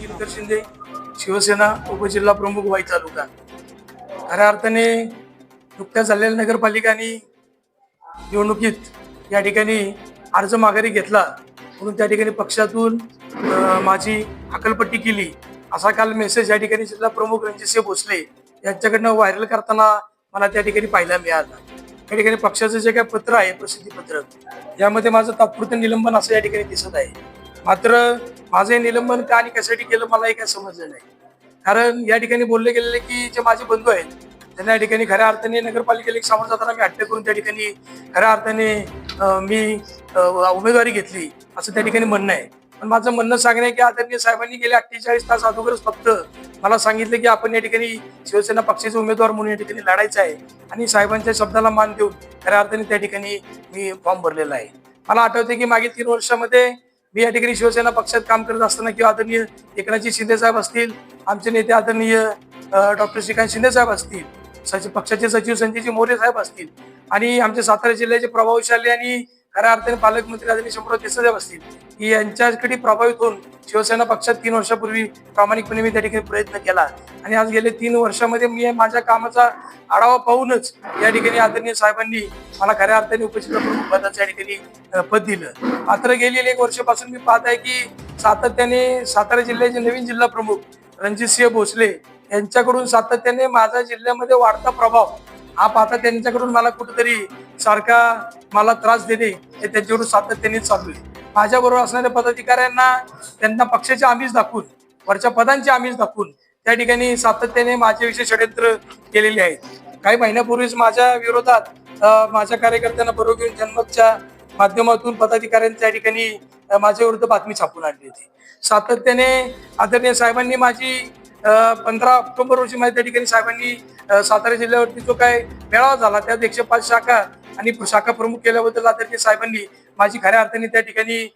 गिरीधर शिंदे शिवसेना उपजिल्हा प्रमुख वाई तालुका. खऱ्या अर्थाने नुकत्याच झालेल्या नगरपालिकाने निवडणुकीत या ठिकाणी अर्ज माघारी घेतला. म्हणून त्या ठिकाणी पक्षातून माझी हकलपट्टी केली. असा काल मेसेज या ठिकाणी जिल्हा प्रमुख रणजितसिंह भोसले यांच्याकडनं व्हायरल करताना मला त्या ठिकाणी पाहायला मिळाला. या ठिकाणी पक्षाचं जे काही पत्र आहे प्रसिद्धी पत्रक यामध्ये माझं तात्पुरतं निलंबन असं या ठिकाणी दिसत आहे. मात्र माझं हे निलंबन का आणि कशासाठी केलं मला हे काय समजलं नाही. कारण या ठिकाणी बोलले गेलेले की जे माझे बंधू आहेत त्यांना या ठिकाणी खऱ्या अर्थाने नगरपालिकेला एक सामोरं जाताना मी हट्ट करून त्या ठिकाणी खऱ्या अर्थाने मी उमेदवारी घेतली असं त्या ठिकाणी म्हणणं आहे. पण माझं म्हणणं सांगणं आहे की आदरणीय साहेबांनी गेले अठ्ठेचाळीस तास अगोदरच फक्त मला सांगितलं की आपण या ठिकाणी शिवसेना पक्षाचे उमेदवार म्हणून या ठिकाणी लढायचं आहे आणि साहेबांच्या शब्दाला मान देऊन खऱ्या अर्थाने त्या ठिकाणी मी फॉर्म भरलेला आहे. मला आठवते की मागील तीन वर्षामध्ये मी या ठिकाणी शिवसेना पक्षात काम करत असताना किंवा आदरणीय एकनाथजी शिंदे साहेब असतील आमचे नेते आदरणीय डॉक्टर श्रीकांत शिंदे साहेब असतील सचिव पक्षाचे सचिव संजयजी मोरे साहेब असतील आणि आमचे सातारा जिल्ह्याचे प्रभावशाली आणि खऱ्या अर्थाने पालकमंत्री आदरणीय शंभरराव देसाई असतील की यांच्याकडे प्रभावित होऊन शिवसेना पक्षात तीन वर्षापूर्वी प्रामाणिकपणे मी त्या ठिकाणी प्रयत्न केला. आणि आज गेले तीन वर्षामध्ये मी माझ्या कामाचा आढावा पाहूनच या ठिकाणी आदरणीय साहेबांनी मला खऱ्या अर्थाने उपजिल्हा प्रमुख पदाचं या ठिकाणी पद दिलं. मात्र गेलेले एक वर्षापासून मी पाहत आहे की सातत्याने सातारा जिल्ह्याचे नवीन जिल्हा प्रमुख रणजितसिंह भोसले यांच्याकडून सातत्याने माझ्या जिल्ह्यामध्ये वाढता प्रभाव हा पाहता त्यांच्याकडून मला कुठेतरी सारखा मला त्रास देणे हे त्यांच्याकडून सातत्याने चालू आहे. माझ्याबरोबर असणाऱ्या पदाधिकाऱ्यांना त्यांना पक्षाचे आमिष दाखवून वरच्या पदांचे आमिष दाखवून त्या ठिकाणी सातत्याने माझ्याविषयी षडयंत्र केलेले आहेत. काही महिन्यापूर्वीच माझ्या विरोधात माझ्या कार्यकर्त्यांना बरोबर घेऊन जनमतच्या माध्यमातून पदाधिकाऱ्यांनी त्या ठिकाणी अ, माझ्या विरुद्ध बातमी छापून आणली होती. सातत्याने आदरणीय साहेबांनी माझी पंधरा ऑक्टोबर रोजी माझ्या त्या ठिकाणी साहेबांनी सातारा जिल्ह्यावरती जो काय मेळावा झाला त्यात एकशे पाच शाखा आणि शाखा प्रमुख केल्याबद्दल आदरणीय साहेबांनी माझी खऱ्या अर्थाने त्या ठिकाणी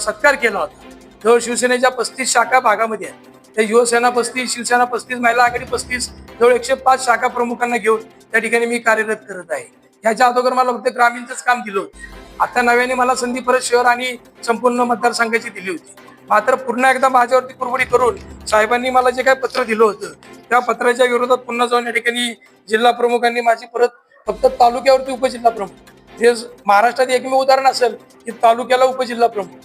सत्कार केला होता. जवळ शिवसेनेच्या पस्तीस शाखा भागामध्ये आहेत त्या युवसेना पस्तीस शिवसेना पस्तीस महिला आघाडी पस्तीस जवळ एकशे पाच शाखा प्रमुखांना घेऊन त्या ठिकाणी मी कार्यरत करत आहे. ह्याच्या अगोदर मला फक्त ग्रामीणचंच काम दिलं होतं. आता नव्याने मला संधी परत शहर आणि संपूर्ण मतदारसंघाची दिली होती. मात्र पुन्हा एकदा माझ्यावरती कुरबडी करून साहेबांनी मला जे काही पत्र दिलं होतं त्या पत्राच्या विरोधात पुन्हा जाऊन या ठिकाणी जिल्हा प्रमुखांनी माझी परत फक्त तालुक्यावरती उपजिल्हा प्रमुख. जे महाराष्ट्रात एकमेव उदाहरण असेल की तालुक्याला उपजिल्हा प्रमुख.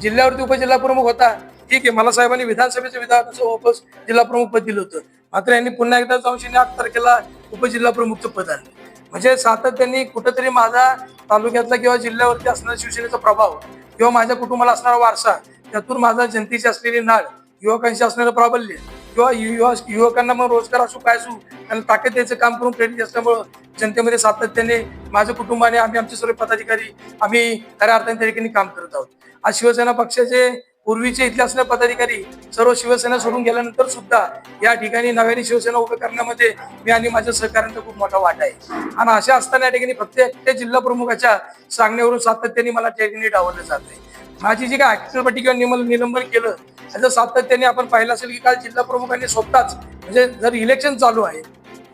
जिल्ह्यावरती उपजिल्हा प्रमुख होता ठीक आहे मला साहेबांनी विधानसभेचं विधानाचं वापस जिल्हा प्रमुख पद दिलं होतं. मात्र यांनी पुन्हा एकदा जाऊन आठ तारखेला उपजिल्हा प्रमुखचं पद आलं म्हणजे सातत्याने कुठंतरी माझा तालुक्यातला किंवा जिल्ह्यावरती असणारा शिवसेनेचा प्रभाव किंवा माझ्या कुटुंबाला असणारा वारसा त्यातून माझा जनतेची असलेली नाळ युवकांशी असणारं प्राबल्य किंवा युवा युवकांना मग रोजगार असो काय असो आणि ताकद काम करून प्रेरित असल्यामुळं जनतेमध्ये सातत्याने माझ्या कुटुंबाने आम्ही आमचे सर्व पदाधिकारी आम्ही खऱ्या अर्थाने त्या ठिकाणी काम करत आहोत. आज शिवसेना पक्षाचे पूर्वीचे इथले असणारे पदाधिकारी सर्व शिवसेना सोडून गेल्यानंतर सुद्धा या ठिकाणी नव्याने शिवसेना उभं करण्यामध्ये मी आणि माझ्या सहकार्यांचा खूप मोठा वाटा आहे. आणि अशा असताना या ठिकाणी प्रत्येक त्या जिल्हा प्रमुखाच्या सांगण्यावरून सातत्याने मला त्या ठिकाणी डावलं जात आहे माझी जी काय ऍक्टिव्हिटी किंवा निमल निलंबन केलं त्याचं सातत्याने आपण पाहिलं असेल की काल जिल्हा प्रमुखांनी स्वतःच म्हणजे जर इलेक्शन चालू आहे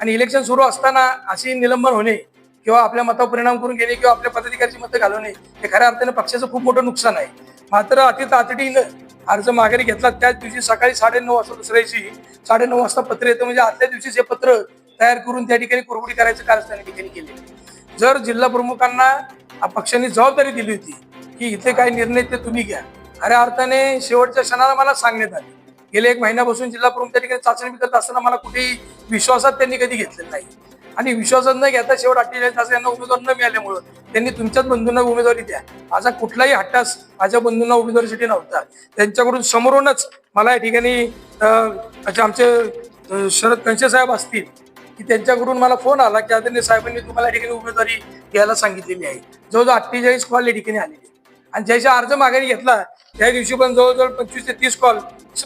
आणि इलेक्शन सुरू असताना अशी निलंबन होणे किंवा आपल्या मतावर परिणाम करून घेणे किंवा आपल्या पदाधिकाऱ्याची मतं घालवणे हे खऱ्या अर्थाने पक्षाचं खूप मोठं नुकसान आहे. मात्र अति तातडीनं अर्ज माघारी घेतला त्याच दिवशी सकाळी साडेनऊ वाजता दुसऱ्या दिवशी साडेनऊ वाजता पत्र येतं म्हणजे आदल्या दिवशीच हे पत्र तयार करून त्या ठिकाणी कुरबुडी करायचं कार्य त्या ठिकाणी केले. जर जिल्हा प्रमुखांना पक्षाने जबाबदारी दिली होती की इथे काही निर्णय ते तुम्ही घ्या. खऱ्या अर्थाने शेवटच्या क्षणाला मला सांगण्यात आले. गेले एक महिन्यापासून जिल्हा प्रमुख त्या ठिकाणी चाचणी करत असताना मला कुठेही विश्वासात त्यांनी कधी घेतलेलं नाही. आणि विश्वासात न घेता शेवट अठ्ठेचाळीस तास यांना उमेदवार न मिळाल्यामुळं त्यांनी तुमच्याच बंधूंना उमेदवारी द्या. माझा कुठलाही हट्टास माझ्या बंधूंना उमेदवारीसाठी नव्हता. त्यांच्याकडून समोरूनच मला या ठिकाणी आमचे शरद कंचे साहेब असतील की त्यांच्याकडून मला फोन आला की आदरणीय साहेबांनी तुम्हाला या ठिकाणी उमेदवारी घ्यायला सांगितलेली आहे. जवळजवळ अठ्ठेचाळीस कॉल या ठिकाणी आलेली आणि ज्याच्या अर्ज माघारी घेतला त्या दिवशी पण जवळजवळ पंचवीस ते तीस कॉल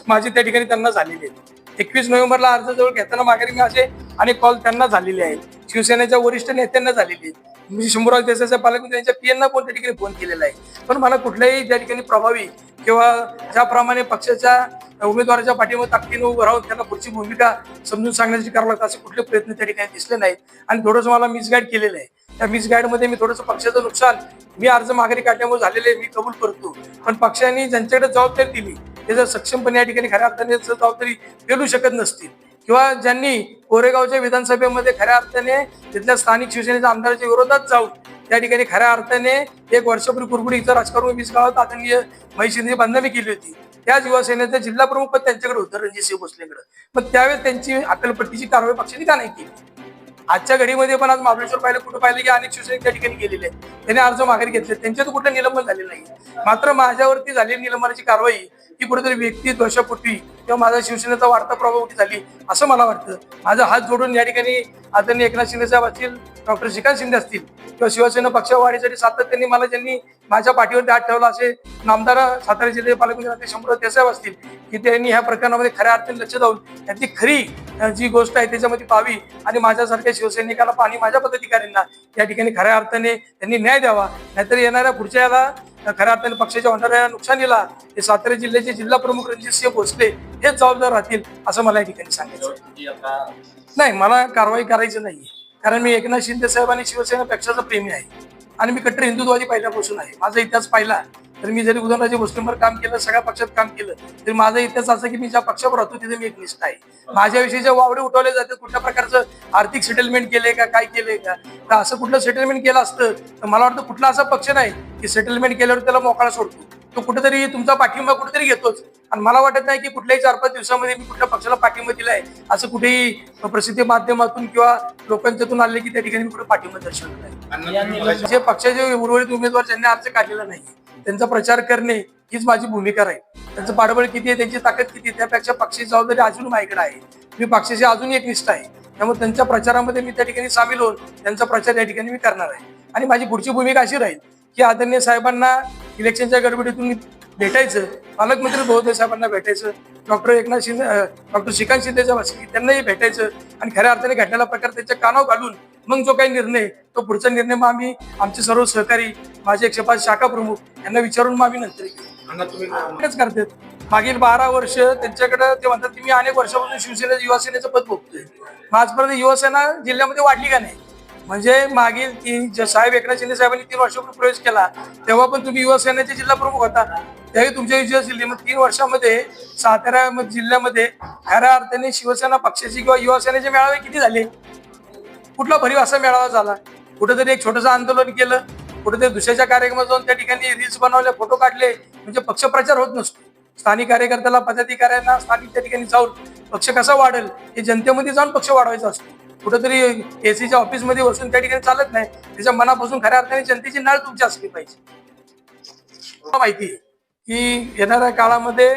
माझे त्या ठिकाणी त्यांना झालेले आहेत. एकवीस नोव्हेंबरला अर्ज जवळ घेताना माघारी असे अनेक कॉल त्यांना झालेले आहेत. शिवसेनेच्या वरिष्ठ नेत्यांना झालेले आहेत. म्हणजे शंभूराज देसाईच्या पालकमंत्री यांच्या पीएनना पण त्या ठिकाणी फोन केलेला आहे. पण मला कुठल्याही त्या ठिकाणी प्रभावी किंवा ज्याप्रमाणे पक्षाच्या उमेदवाराच्या पाठीमध्ये ताकदीनं उभं राहून त्यांना पुढची भूमिका समजून सांगण्याची करावं लागतं असे कुठले प्रयत्न त्या ठिकाणी दिसले नाहीत. आणि थोडंसं मला मिसगाईड केलेलं आहे. त्या मिसगाईडमध्ये मी थोडंसं पक्षाचं नुकसान मी अर्ज माघारी काढल्यामुळे झालेले मी कबूल करतो. पण पक्षाने ज्यांच्याकडे जबाबदारी दिली ते जर सक्षमपणे या ठिकाणी खऱ्या अर्थाने जबाबदारी पेलू शकत नसतील किंवा ज्यांनी कोरेगावच्या विधानसभेमध्ये खऱ्या अर्थाने तिथल्या स्थानिक शिवसेनेच्या आमदाराच्या विरोधात जाऊन त्या ठिकाणी खऱ्या अर्थाने एक वर्षपूर्वी कुरकुडी इथं राजकारण वीस गावात आदरणीय महिशिंदे बांधणी केली होती. त्या युवासेनेचं जिल्हा प्रमुख पद त्यांच्याकडे होतं रणजितसिंह भोसलेकडे. मग त्यावेळेस त्यांची अकलपट्टीची कारवाई पक्षाने का नाही केली? आजच्या घडीमध्ये पण आज महाबळेश्वर पाहिलं कुठं पाहिलं की अनेक शिवसैनिक त्या ठिकाणी गेलेले आहेत. त्यांनी अर्ज माघारी घेतले. त्यांच्यात कुठलं निलंबन झालेलं नाही मात्र माझ्यावरती झालेली निलंबनाची कारवाई ही कुठेतरी व्यक्ती दोषापोटी किंवा माझा शिवसेनेचा वाढता प्रभावती झाली असं मला वाटतं. माझा हात जोडून या ठिकाणी आदरणीय एकनाथ शिंदे साहेब असतील डॉक्टर श्रीकांत शिंदे असतील किंवा शिवसेना पक्षवाढीसाठी सातत्याने मला ज्यांनी माझ्या पाठीवर हात ठेवला असे नामदार सातारा जिल्ह्याचे पालकमंत्री शंभर देसाहेब असतील की त्यांनी ह्या प्रकरणामध्ये खऱ्या अर्थाने लक्ष जाऊन त्यातली खरी जी गोष्ट आहे त्याच्यामध्ये पाहावी आणि माझ्यासारख्या शिवसैनिकाला पाणी माझ्या पदाधिकाऱ्यांना या ठिकाणी खऱ्या अर्थाने त्यांनी न्याय द्यावा. नाहीतर येणाऱ्या पुढच्या याला खऱ्या अर्थाने पक्षाच्या होणाऱ्या नुकसानीला हे सातारा जिल्ह्याचे जिल्हा प्रमुख रणजितसिंह भोसले हेच जबाबदार राहतील असं मला या ठिकाणी सांगायचं नाही मला कारवाई करायची नाही. कारण मी एकनाथ शिंदे साहेब आणि शिवसेना पक्षाचा प्रेमी आहे. आणि मी कट्टर हिंदुत्वादी पहिल्यापासून आहे. माझा इतिहास पाहिला. तर मी जरी उदाहरणाच्या गोष्टींवर काम केलं सगळ्या पक्षात काम केलं तरी माझा इतिहास असा की मी ज्या पक्षावर राहतो तिथे मी एक निष्ठा आहे. माझ्याविषयी जे वावडे उठवले जाते कुठल्या प्रकारचं आर्थिक सेटलमेंट केले का काय केलंय का तर असं कुठलं सेटलमेंट केलं असतं तर मला वाटतं कुठला असा पक्ष नाही की सेटलमेंट केल्यावर त्याला मोकळा सोडतो. तो कुठेतरी तुमचा पाठिंबा कुठेतरी घेतोच. आणि मला वाटत नाही की कुठल्याही चार पाच दिवसामध्ये मी कुठल्या पक्षाला पाठिंबा दिलाय असं कुठेही प्रसिद्धी माध्यमातून किंवा लोकांच्यातून आले की त्या ठिकाणी मी कुठे पाठिंबा दर्शवला जे पक्षाचे उर्वरित उमेदवार ज्यांनी अर्ज काढलेला नाही त्यांचा प्रचार करणे हीच माझी भूमिका आहे त्यांचं पाठबळ किती आहे त्यांची ताकद किती आहे त्यापेक्षा पक्षाची जबाबदारी अजून माझ्याकडे आहे. मी पक्षाशी अजून एक निष्ठा आहे. त्यामुळे त्यांच्या प्रचारामध्ये मी त्या ठिकाणी सामील होऊन त्यांचा प्रचार या ठिकाणी मी करणार आहे. आणि माझी पुढची भूमिका अशी राहील की आदरणीय साहेबांना इलेक्शनच्या गडबडीतून भेटायचं. पालकमंत्री महोदय साहेबांना भेटायचं. डॉक्टर एकनाथ शिंदे डॉक्टर श्रीकांत शिंदेच्या वासी त्यांनाही भेटायचं. आणि खऱ्या अर्थाने घडलेला प्रकार त्याच्या कानावर घालून मग जो काही निर्णय तो पुढचा निर्णय मग आम्ही आमचे सर्व सहकारी माझे एकशे पाच शाखा प्रमुख यांना विचारून मग आम्ही नंतर करतात. मागील बारा वर्ष त्यांच्याकडे ते म्हणतात की मी अनेक वर्षापासून शिवसेनेचं युवासेनेचं पद मग आजपर्यंत युवासेना जिल्ह्यामध्ये वाढली का नाही? म्हणजे मागील तीन साहेब एकनाथ शिंदे साहेबांनी तीन वर्षापूर्वी प्रवेश केला तेव्हा पण तुम्ही युवासेनेचे जिल्हा प्रमुख होता. त्यावेळी तुमच्या विजय मग तीन वर्षामध्ये सातारा जिल्ह्यामध्ये खऱ्या अर्थाने शिवसेना पक्षाची किंवा युवासेनेचे मेळावे किती झाले? कुठला भरीव असा मेळावा झाला? कुठेतरी एक छोटंसं आंदोलन केलं कुठेतरी दुसऱ्याच्या कार्यक्रमात जाऊन त्या ठिकाणी रील्स बनवले फोटो काढले म्हणजे पक्षप्रचार होत नसतो. स्थानिक कार्यकर्त्याला पदाधिकाऱ्यांना स्थानिक त्या ठिकाणी जाऊन पक्ष कसा वाढेल हे जनतेमध्ये जाऊन पक्ष वाढवायचा असतो. कुठंतरी एसीच्या ऑफिसमध्ये बसून त्या ठिकाणी चालत नाही. त्याच्या मनापासून खऱ्या अर्थाने जनतेची नाळ तुमची असली पाहिजे. माहिती आहे की येणाऱ्या काळामध्ये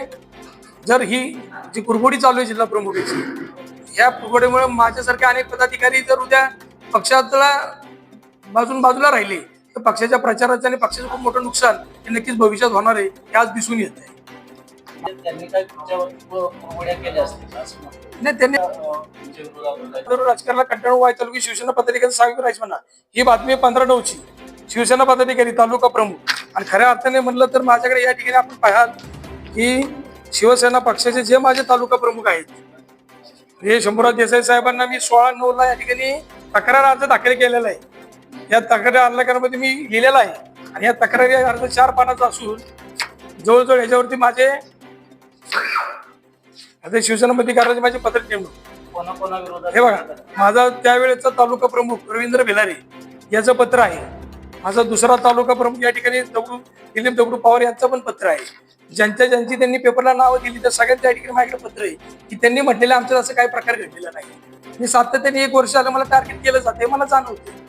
जर ही जी कुरघोडी चालू आहे जिल्हा प्रमुखीची या कुरघोडीमुळे माझ्यासारखे अनेक पदाधिकारी जर उद्या पक्षाला बाजून बाजूला राहिले तर पक्षाच्या प्रचाराचं आणि पक्षाचं खूप मोठं नुकसान हे नक्कीच भविष्यात होणार आहे हे आज दिसून येत आहे. त्यांनी काय तुमच्यावरती उघड्या केल्या असतील असं म्हणतो. नाही त्यांनी राजकारणाला कंटाळून व्हायचं चालू की शिवसेना पदाधिकारी साहेब राहायचं म्हणा ही बातमी पंधरा नऊची. शिवसेना पदाधिकारी तालुका प्रमुख. आणि खऱ्या अर्थाने म्हणलं तर माझ्याकडे या ठिकाणी आपण पाहाल की शिवसेना पक्षाचे जे माझे तालुका प्रमुख आहेत हे शंभूराज देसाई साहेबांना मी सोळा नऊ ला या ठिकाणी तक्रार अर्ज दाखल केलेला आहे. या तक्रार अर्जामध्ये मी लिहिलेला आहे. आणि या तक्रारी अर्ज चार पानाचा असून जवळजवळ याच्यावरती माझे आता शिवसेना करायची माझे पत्र नेमणूक कोणा हे बघा माझा त्यावेळेचा तालुका प्रमुख रवींद्र भिलारी याचं पत्र आहे. माझा दुसरा तालुका प्रमुख या ठिकाणी दगडू दिलीप दगडू पवार यांचं पण पत्र आहे. ज्यांच्या ज्यांची त्यांनी पेपरला नावं दिली त्या सगळ्यांच्या ठिकाणी माझ्याकडे पत्र आहे की त्यांनी म्हटलेलं आमचं असं काही प्रकार घडलेला नाही. मी सातत्याने एक वर्ष आलं मला टार्गेट केलं जाते मला जाणवते